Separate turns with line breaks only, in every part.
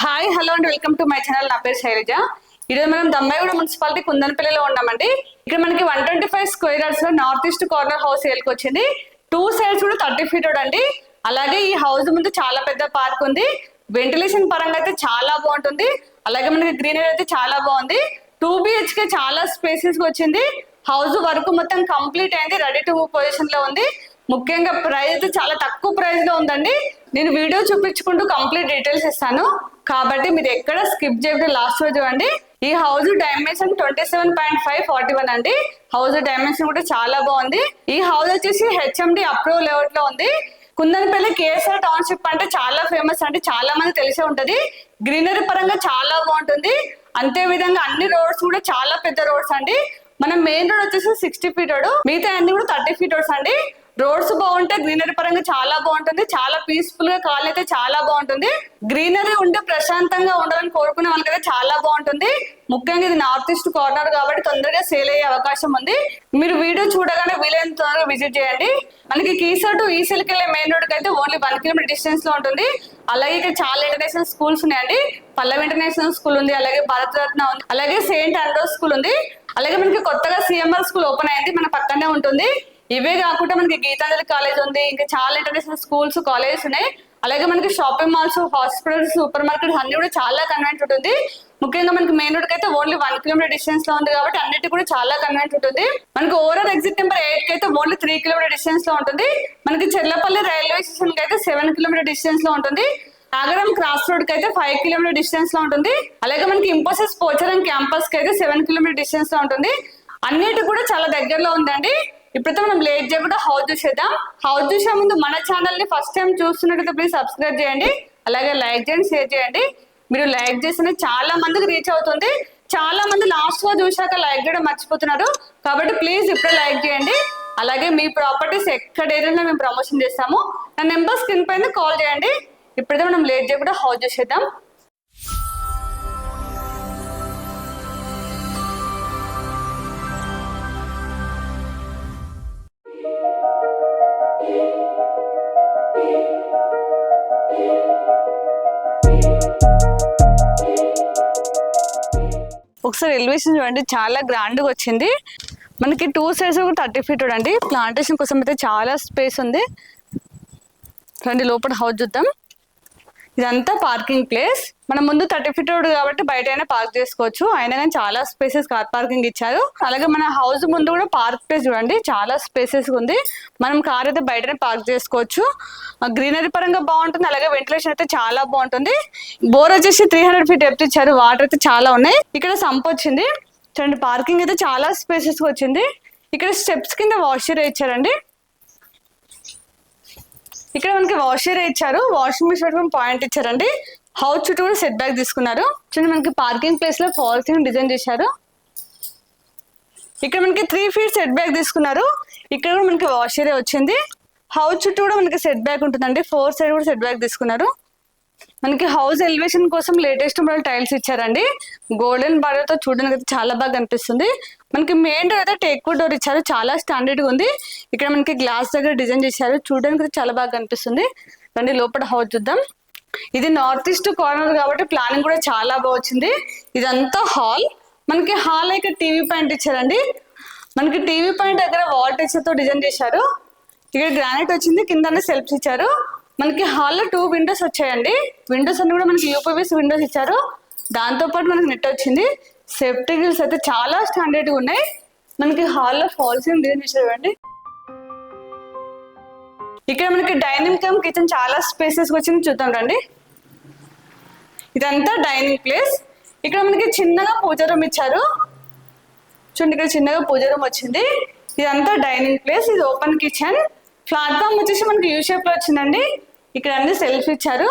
Hi hello and welcome to my channel నా పేరు శైలజ. ఈరోజు మనం దమ్మాయిగూడ మున్సిపాలిటీ కుందనపల్లిలో ఉన్నామండి. ఇక్కడ మనకి వన్ ట్వంటీ ఫైవ్ స్క్వేర్ యార్డ్స్లో నార్త్ ఈస్ట్ కార్నర్ హౌస్ సేల్కి వచ్చింది. టూ సైడ్స్ కూడా థర్టీ ఫీట్ అండి. అలాగే ఈ హౌస్ ముందు చాలా పెద్ద పార్క్ ఉంది. వెంటిలేషన్ పరంగా అయితే చాలా బాగుంటుంది. అలాగే మనకి గ్రీనరీ అయితే చాలా బాగుంది. టూ బిహెచ్కే చాలా స్పేసెస్ వచ్చింది. హౌస్ వర్క్ మొత్తం కంప్లీట్ అయింది. రెడీ టు మూవ్ పొజిషన్లో ఉంది. ముఖ్యంగా ప్రైస్ అయితే చాలా తక్కువ ప్రైస్లో ఉందండి. నేను వీడియో చూపించుకుంటూ కంప్లీట్ డీటెయిల్స్ ఇస్తాను. కాబట్టి మీరు ఎక్కడ స్కిప్ చేయకుండా లాస్ట్ రోజు చూడండి. ఈ house dimension twenty seven point five forty one అండి. హౌస్ డైమెన్షన్ కూడా చాలా బాగుంది. ఈ హౌస్ వచ్చేసి హెచ్ఎండి అప్రూవ్ లేఅవుట్లో ఉంది. కుందనపల్లి కేఎస్ఆర్ టౌన్షిప్ అంటే చాలా ఫేమస్ అంటే చాలా మంది తెలిసే ఉంటది. గ్రీనరీ పరంగా చాలా బాగుంటుంది. అంతే విధంగా అన్ని రోడ్స్ కూడా చాలా పెద్ద రోడ్స్ అండి. మన మెయిన్ రోడ్ వచ్చేసి సిక్స్టీ ఫీట్ రోడ్ మిగతా అన్ని కూడా థర్టీ ఫీట్ రోడ్స్ అండి. రోడ్స్ బాగుంటే గ్రీనరీ పరంగా చాలా బాగుంటుంది. చాలా పీస్ఫుల్గా కాల్ అయితే చాలా బాగుంటుంది. గ్రీనరీ ఉంటే ప్రశాంతంగా ఉండాలని కోరుకునే వాళ్ళకైతే చాలా బాగుంటుంది. ముఖ్యంగా ఇది నార్త్ ఈస్ట్ కార్నర్ కాబట్టి తొందరగా సేల్ అయ్యే అవకాశం ఉంది. మీరు వీడియో చూడగానే వీలైనంత త్వరగా విజిట్ చేయండి. మనకి కీసర్ టు ఈసీలకి వెళ్ళే మెయిన్ రోడ్ అయితే ఓన్లీ వన్ కిలోమీటర్ డిస్టెన్స్లో ఉంటుంది. అలాగే ఇక్కడ చాలా ఇంటర్నేషనల్ స్కూల్స్ ఉన్నాయండి. పల్లవి ఇంటర్నేషనల్ స్కూల్ ఉంది అలాగే భారతరత్న ఉంది అలాగే సెయింట్ ఆండ్రోస్ స్కూల్ ఉంది. అలాగే మనకి కొత్తగా సిఎంఆర్ స్కూల్ ఓపెన్ అయింది. మన పక్కనే ఉంటుంది. ఇవే కాకుండా మనకి గీతాంజలి కాలేజ్ ఉంది ఇంకా చాలా ఇంటర్నేషనల్ స్కూల్స్ కాలేజెస్ ఉన్నాయి. అలాగే మనకి shopping malls hospitals super markets అన్ని కూడా చాలా కన్వెంట్ ఉంటుంది. ముఖ్యంగా మనకి మెయిన్ రోడ్ అయితే ఓన్లీ వన్ కిలోమీటర్ డిస్టెన్స్లో ఉంది కాబట్టి అన్నిటి కూడా చాలా కన్వెంట్ ఉంటుంది. మనకి ఓవరాల్ ఎగ్జిట్ నెంబర్ ఎయిట్కి అయితే ఓన్లీ త్రీ కిలోమీటర్ డిస్టెన్స్లో ఉంటుంది. మనకి చెర్లపల్లి రైల్వే స్టేషన్కి అయితే సెవెన్ కిలోమీటర్ డిస్టెన్స్లో ఉంటుంది. నాగరం క్రాస్ రోడ్కి అయితే ఫైవ్ కిలోమీటర్ డిస్టెన్స్లో ఉంటుంది. అలాగే మనకి ఇంపోసిస్ పోచారం క్యాంపస్కి అయితే సెవెన్ కిలోమీటర్ డిస్టెన్స్లో ఉంటుంది. అన్నిటి కూడా చాలా దగ్గరలో ఉందండి. ఇప్పుడైతే మనం లేట్ చేయకుండా హౌస్ చూసేద్దాం. హౌస్ చూసే ముందు మన ఛానల్ని ఫస్ట్ టైం చూస్తున్నట్లయితే ప్లీజ్ సబ్స్క్రైబ్ చేయండి. అలాగే లైక్ చేయండి షేర్ చేయండి. మీరు లైక్ చేసిన చాలా మందికి రీచ్ అవుతుంది. చాలా మంది లాస్ట్లో చూశాక లైక్ చేయడం మర్చిపోతున్నారు. కాబట్టి ప్లీజ్ ఇప్పుడే లైక్ చేయండి. అలాగే మీ ప్రాపర్టీస్ ఎక్కడ ఏరియాలో మేము ప్రమోషన్ చేస్తాము. నా నెంబర్ స్క్రీన్ పైన కాల్ చేయండి. ఇప్పుడైతే మనం లేట్ చేయకుండా హౌస్ చూసేద్దాం. ఒకసారి ఎలివేషన్ చూడండి చాలా గ్రాండ్గా వచ్చింది. మనకి టూ సైడ్స్ కూడా థర్టీ ఫీట్ అండి ప్లాంటేషన్ కోసం అయితే చాలా స్పేస్ ఉంది. రండి లోపల హౌస్ చూద్దాం. ఇదంతా పార్కింగ్ ప్లేస్. మన ముందు థర్టీ ఫీట్ రోడ్ కాబట్టి బయట అయినా పార్క్ చేసుకోవచ్చు. అయినా కానీ చాలా స్పేసెస్ కార్ పార్కింగ్ ఇచ్చారు. అలాగే మన హౌస్ ముందు కూడా పార్క్ ప్లేస్ చూడండి. చాలా స్పేసెస్ ఉంది. మనం కార్ అయితే బయటనే పార్క్ చేసుకోవచ్చు. గ్రీనరీ పరంగా బాగుంటుంది. అలాగే వెంటిలేషన్ అయితే చాలా బాగుంటుంది. బోర్ వచ్చేసి త్రీ హండ్రెడ్ ఫీట్ డెప్త్ ఇచ్చారు. వాటర్ అయితే చాలా ఉన్నాయి. ఇక్కడ సంప్ వచ్చింది. చూడండి పార్కింగ్ అయితే చాలా స్పేసెస్ వచ్చింది. ఇక్కడ స్టెప్స్ కింద వాష్ ఏరియా ఇచ్చారండి. ఇక్కడ మనకి వాషర్ ఇచ్చారు. వాషింగ్ మిషన్ పెట్టుకుని పాయింట్ ఇచ్చారండి. హౌస్ చుట్టూ కూడా సెట్ బ్యాక్ తీసుకున్నారు. చూడండి మనకి పార్కింగ్ ప్లేస్లో ఫాల్సింగ్ డిజైన్ చేశారు. ఇక్కడ మనకి త్రీ ఫీట్ సెట్ బ్యాక్ తీసుకున్నారు. ఇక్కడ కూడా మనకి వాష్ ఏరియా వచ్చింది. హౌస్ చుట్టూ కూడా మనకి సెట్ బ్యాక్ ఉంటుందండి. ఫోర్ సైడ్ కూడా సెట్ బ్యాక్ తీసుకున్నారు. మనకి హౌస్ ఎలివేషన్ కోసం లేటెస్ట్ మోడల్ టైల్స్ ఇచ్చారండి. గోల్డెన్ బార్డర్తో చూడడానికి అయితే చాలా బాగా కనిపిస్తుంది. మనకి మెయిన్ డోర్ అయితే టేక్ డోర్ ఇచ్చారు. చాలా స్టాండర్డ్ ఉంది. ఇక్కడ మనకి గ్లాస్ దగ్గర డిజైన్ చేశారు. చూడడానికి అయితే చాలా బాగా కనిపిస్తుంది. రండి లోపల హౌస్ చూద్దాం. ఇది నార్త్ ఈస్ట్ కార్నర్ కాబట్టి ప్లానింగ్ కూడా చాలా బాగా వచ్చింది. ఇదంతా హాల్. మనకి హాల్ అయితే టీవీ పాయింట్ ఇచ్చారండి. మనకి టీవీ పాయింట్ దగ్గర వాల్తో డిజైన్ చేశారు. ఇక్కడ గ్రానైట్ వచ్చింది. కింద సెల్ఫ్స్ ఇచ్చారు. మనకి హాల్లో టూ విండోస్ వచ్చాయండి. విండోస్ అన్ని కూడా మనకి యూపీవీస్ విండోస్ ఇచ్చారు. దాంతో పాటు మనకి నెట్ వచ్చింది. సేఫ్టీ గిల్స్ అయితే చాలా స్టాండర్డ్గా ఉన్నాయి. మనకి హాల్లో ఫాల్సింగ్ డిజైన్ చేశారు ఇక్కడ మనకి డైనింగ్ కమ్ కిచెన్ చాలా స్పేసెస్ వచ్చింది చూద్దాం రండి. ఇదంతా డైనింగ్ ప్లేస్. ఇక్కడ మనకి చిన్నగా పూజ రూమ్ ఇచ్చారు. చూడండి ఇక్కడ చిన్నగా పూజ రూమ్ వచ్చింది. ఇదంతా డైనింగ్ ప్లేస్. ఇది ఓపెన్ కిచెన్. ప్లాట్ఫామ్ వచ్చేసి మనకి యూ షేప్లో వచ్చిందండి. ఇక్కడ అన్ని సెల్ఫ్ ఇచ్చారు.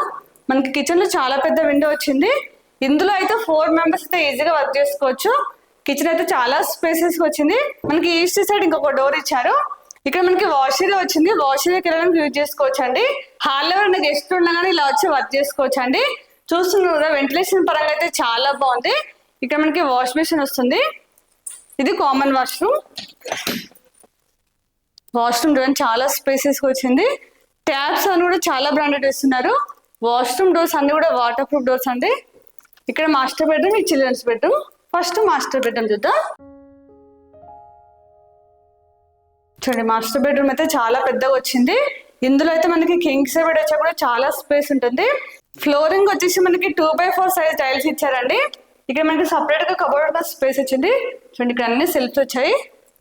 మనకి కిచెన్లో చాలా పెద్ద విండో వచ్చింది. ఇందులో అయితే ఫోర్ మెంబర్స్ అయితే ఈజీగా వర్క్ చేసుకోవచ్చు. కిచెన్ అయితే చాలా స్పేసెస్ వచ్చింది. మనకి ఈస్ట్ సైడ్ ఇంకొక డోర్ ఇచ్చారు. ఇక్కడ మనకి వాష్ ఏరియా వచ్చింది. వాష్ ఏరియాకి వెళ్ళడానికి యూజ్ చేసుకోవచ్చు అండి హాల్లో ఉన్న గెస్ట్ ఉండగానే ఇలా వచ్చి వర్క్ చేసుకోవచ్చు అండి చూస్తున్నారు వెంటిలేషన్ పరంగా అయితే చాలా బాగుంది. ఇక్కడ మనకి వాష్ మిషన్ వస్తుంది. ఇది కామన్ వాష్రూమ్ వాష్రూమ్ చూడండి చాలా స్పేసెస్ వచ్చింది. ట్యాబ్స్ అని కూడా చాలా బ్రాండెడ్ ఇస్తున్నారు వాష్రూమ్ డోర్స్ అన్ని కూడా వాటర్ ప్రూఫ్ డోర్స్ అండి. ఇక్కడ మాస్టర్ బెడ్రూమ్ ఈ children's bedroom. First master bedroom చూద్దాం. చూడండి మాస్టర్ బెడ్రూమ్ అయితే చాలా పెద్దగా వచ్చింది. ఇందులో అయితే మనకి కింగ్ బెడ్ వచ్చా కూడా చాలా స్పేస్ ఉంటుంది. ఫ్లోరింగ్ వచ్చేసి మనకి two by four size tiles ఇచ్చారండి. ఇక్కడ మనకి సపరేట్గా కబోర్డ్ స్పేస్ వచ్చింది చూడండి ఇక్కడ అన్ని సెల్ఫ్స్ వచ్చాయి.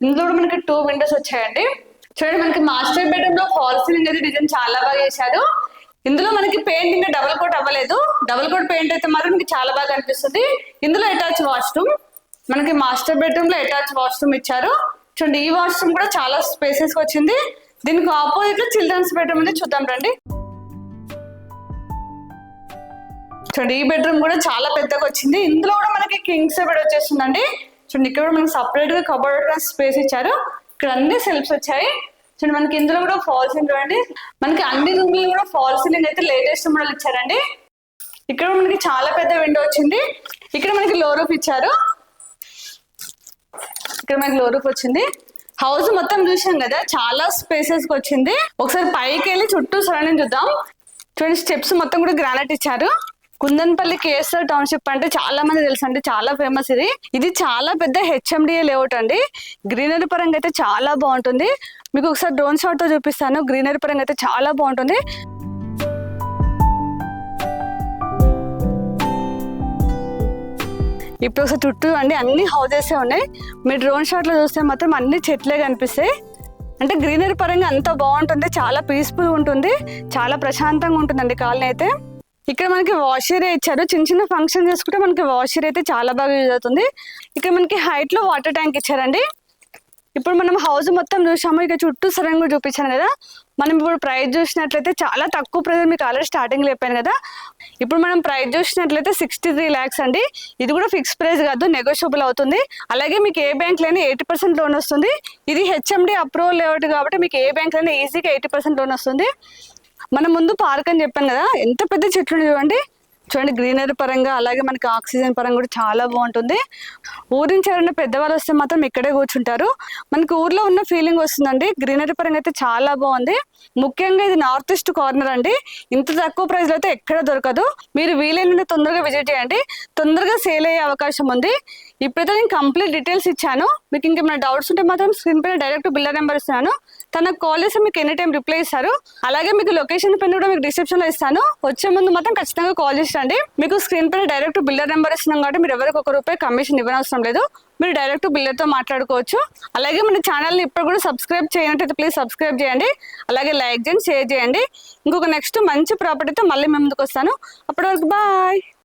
ఇందులో కూడా మనకి టూ విండోస్ వచ్చాయండి. చూడండి మనకి మాస్టర్ బెడ్రూమ్లో ఫాల్ సీలింగ్ అయితే డిజైన్ చాలా బాగా చేశారు. ఇందులో మనకి పెయింట్ ఇంకా డబుల్ కోట్ అవ్వలేదు. డబుల్ కోట్ పెయింట్ అయితే మాత్రం మనకి చాలా బాగా అనిపిస్తుంది. ఇందులో అటాచ్ వాష్రూమ్ మనకి మాస్టర్ బెడ్రూమ్లో అటాచ్ వాష్రూమ్ ఇచ్చారు. చూడండి ఈ వాష్రూమ్ కూడా చాలా స్పేసెస్ వచ్చింది. దీనికి ఆపోజిట్లో చిల్డ్రన్స్ బెడ్రూమ్ ఉంది. చూద్దాం రండి. చూడండి ఈ బెడ్రూమ్ కూడా చాలా పెద్దగా వచ్చింది. ఇందులో కూడా మనకి కింగ్స్ బెడ్ వచ్చేస్తుందండి. చూడండి ఇక్కడ కూడా మనకి సపరేట్గా కబోర్డ్ స్పేస్ ఇచ్చారు. ఇక్కడ అన్ని సెల్ఫ్స్ వచ్చాయి. చూడండి మనకి ఇందులో కూడా ఫాల్ సీలింగ్ చూడండి. మనకి అన్ని రూమ్లో కూడా ఫాల్ సీలింగ్ అయితే లేటెస్ట్ మోడల్ ఇచ్చారండి. ఇక్కడ మనకి చాలా పెద్ద విండో వచ్చింది. ఇక్కడ మనకి లో రూఫ్ ఇచ్చారు. ఇక్కడ మనకి లో రూఫ్ వచ్చింది. హౌస్ మొత్తం చూసాం కదా చాలా స్పేసెస్కి వచ్చింది. ఒకసారి పైకి వెళ్ళి చుట్టూ సరౌండింగ్ చూద్దాం. చూడండి స్టెప్స్ మొత్తం కూడా గ్రానైట్ ఇచ్చారు. కుందన్పల్లి కేఎస్ఆర్ టౌన్షిప్ అంటే చాలా మంది తెలుసు అండి చాలా ఫేమస్ ఇది. ఇది చాలా పెద్ద హెచ్ఎండిఏ లేఅవుట్ అండి. గ్రీనరీ పరంగా అయితే చాలా బాగుంటుంది. మీకు ఒకసారి డ్రోన్ షాట్తో చూపిస్తాను. గ్రీనరీ పరంగా అయితే చాలా బాగుంటుంది. ఇప్పుడు ఒకసారి చుట్టూ అండి అన్ని హౌజెస్ ఉన్నాయి. మీరు డ్రోన్ షాట్లో చూస్తే మాత్రం అన్ని చెట్లే కనిపిస్తాయి. అంటే గ్రీనరీ పరంగా అంత బాగుంటుంది చాలా పీస్ఫుల్ ఉంటుంది చాలా ప్రశాంతంగా ఉంటుందండి కాలనీ అయితే. ఇక్కడ మనకి వాషర్ ఇచ్చారు. చిన్న చిన్న ఫంక్షన్ చేసుకుంటే మనకి వాషర్ అయితే చాలా బాగా యూజ్ అవుతుంది. ఇక్కడ మనకి హైట్లో వాటర్ ట్యాంక్ ఇచ్చారండి. ఇప్పుడు మనం హౌస్ మొత్తం చూసాము. ఇక చుట్టూ సరంగా చూపించాను కదా. మనం ఇప్పుడు ప్రైస్ చూసినట్లయితే చాలా తక్కువ ప్రైస్ మీకు ఆల్రెడీ స్టార్టింగ్ చెప్పాను కదా. ఇప్పుడు మనం ప్రైస్ చూసినట్లయితే సిక్స్టీ త్రీ ల్యాక్స్ అండి. ఇది కూడా ఫిక్స్ ప్రైస్ కాదు నెగోషియబుల్ అవుతుంది. అలాగే మీకు ఏ బ్యాంక్లోనే ఎయిటీ పర్సెంట్ లోన్ వస్తుంది. ఇది హెచ్ఎండి అప్రూవల్ లేఅవుట్ కాబట్టి మీకు ఏ బ్యాంక్లోనే ఈజీగా ఎయిటీ పర్సెంట్ లోన్ వస్తుంది. మనం ముందు పార్క్ అని చెప్పాను కదా ఎంత పెద్ద చెట్లు చూడండి చూడండి గ్రీనరీ పరంగా అలాగే మనకి ఆక్సిజన్ పరంగా కూడా చాలా బాగుంటుంది. ఊరి నుంచి ఎవరైనా పెద్దవాళ్ళు వస్తే మాత్రం ఇక్కడే కూర్చుంటారు. మనకి ఊర్లో ఉన్న ఫీలింగ్ వస్తుందండి. గ్రీనరీ పరంగా అయితే చాలా బాగుంది. ముఖ్యంగా ఇది నార్త్ ఈస్ట్ కార్నర్ అండి. ఇంత తక్కువ ప్రైస్లో అయితే ఎక్కడ దొరకదు. మీరు వీలైనంత తొందరగా విజిట్ చేయండి. తొందరగా సేల్ అయ్యే అవకాశం ఉంది. ఇప్పుడైతే నేను కంప్లీట్ డీటెయిల్స్ ఇచ్చాను. మీకు ఇంకేమైనా డౌట్స్ ఉంటే మాత్రం స్క్రీన్ పైన డైరెక్ట్ బిల్లర్ నెంబర్ ఇస్తున్నాను. తనకు కాల్ చేస్తే మీకు ఎనీ టైం రిప్లై ఇస్తారు. అలాగే మీకు లొకేషన్ పైన కూడా మీకు డిస్క్రిప్షన్లో ఇస్తాను. వచ్చే ముందు మాత్రం ఖచ్చితంగా కాల్ చేసండి మీకు స్క్రీన్ పైన డైరెక్ట్ బిల్లర్ నెంబర్ ఇస్తున్నాం కాబట్టి మీరు ఎవరికి ఒక రూపాయి కమిషన్ ఇవ్వనవసరం లేదు. మీరు డైరెక్ట్ బిల్లర్తో మాట్లాడుకోవచ్చు. అలాగే మన ఛానల్ని ఇప్పుడు కూడా సబ్స్క్రైబ్ చేయనట్టయితే ప్లీజ్ సబ్స్క్రైబ్ చేయండి. అలాగే లైక్ చేయండి షేర్ చేయండి. ఇంకొక నెక్స్ట్ మంచి ప్రాపర్టీతో మళ్ళీ మేము ముందుకు వస్తాను. అప్పటి వరకు బాయ్.